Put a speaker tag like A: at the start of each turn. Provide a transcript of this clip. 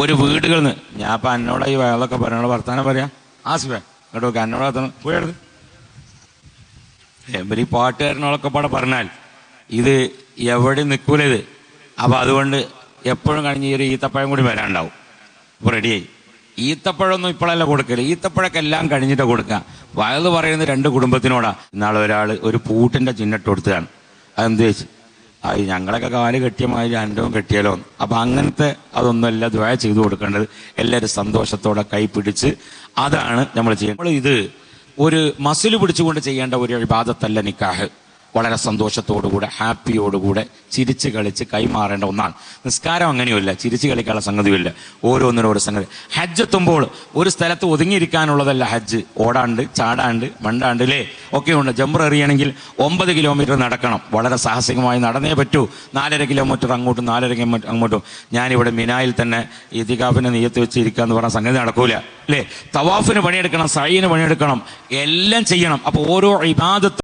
A: ഒരു വീടുകളിൽ നിന്ന് ഞാൻ ഇപ്പൊ എന്നോട് ഈ വയലൊക്കെ പറയണ വർത്താനം പറയാ. ആസിഫേ കേട്ടോ എന്നോട് വർത്താനം. പോയത് ഈ പാട്ടുകാരനോടൊക്കെ പാടെ പറഞ്ഞാൽ ഇത് എവിടെ നിൽക്കൂല ഇത് അപ്പൊ അതുകൊണ്ട് എപ്പോഴും കഴിഞ്ഞ് ഈ ഒരു ഈത്തപ്പഴം കൂടി വരാണ്ടാവും. അപ്പൊ റെഡിയായി ഈത്തപ്പഴമൊന്നും ഇപ്പോഴല്ല കൊടുക്കൽ. ഈത്തപ്പഴൊക്കെ എല്ലാം കഴിഞ്ഞിട്ട് കൊടുക്കുക വയത് പറയുന്നത് രണ്ട് കുടുംബത്തിനോടാ. ഇന്നാളെ ഒരാൾ ഒരു പൂട്ടിന്റെ ചിഹ്നിട്ട് കൊടുത്തതാണ്. അതെന്ത് വെച്ച് അത് ഞങ്ങളൊക്കെ കാൽ കെട്ടിയമായി അന്റവും കെട്ടിയാലോ. അപ്പൊ അങ്ങനത്തെ അതൊന്നുമല്ല ദ്വയ ചെയ്തു കൊടുക്കേണ്ടത്. എല്ലാവരും സന്തോഷത്തോടെ കൈപിടിച്ച് അതാണ് നമ്മൾ ചെയ്യുന്നത്. നമ്മൾ ഇത് ഒരു മസിൽ പിടിച്ചുകൊണ്ട് ചെയ്യേണ്ട ഒരു വിവാദത്തല്ല നിക്കാഹ്. വളരെ സന്തോഷത്തോടുകൂടെ ഹാപ്പിയോടുകൂടെ ചിരിച്ച് കളിച്ച് കൈമാറേണ്ട ഒന്നാണ്. നിസ്കാരം അങ്ങനെയുമില്ല. ചിരിച്ച് കളിക്കാനുള്ള സംഗതിയുമില്ല. ഓരോന്നിനും ഓരോ സംഗതി. ഹജ്ജ് എത്തുമ്പോൾ ഒരു സ്ഥലത്ത് ഒതുങ്ങിയിരിക്കാനുള്ളതല്ല ഹജ്ജ്. ഓടാണ്ട് ചാടാണ്ട് മണ്ടാണ്ട് അല്ലേ ഒക്കെ ഉണ്ട്. ജമ്പർ എറിയണമെങ്കിൽ ഒമ്പത് കിലോമീറ്റർ നടക്കണം. വളരെ സാഹസികമായി നടന്നേ പറ്റൂ. നാലര കിലോമീറ്റർ അങ്ങോട്ടും നാലര കിലോമീറ്റർ അങ്ങോട്ടും. ഞാനിവിടെ മിനായിൽ തന്നെ ഇതികാഫിനെ നീയത്ത് വെച്ച് ഇരിക്കുക എന്ന് പറഞ്ഞ സംഗതി നടക്കൂല. അല്ലേ തവാഫിന് പണിയെടുക്കണം സൈന് പണിയെടുക്കണം. എല്ലാം ചെയ്യണം. അപ്പോൾ ഓരോ ഇബാദത്ത്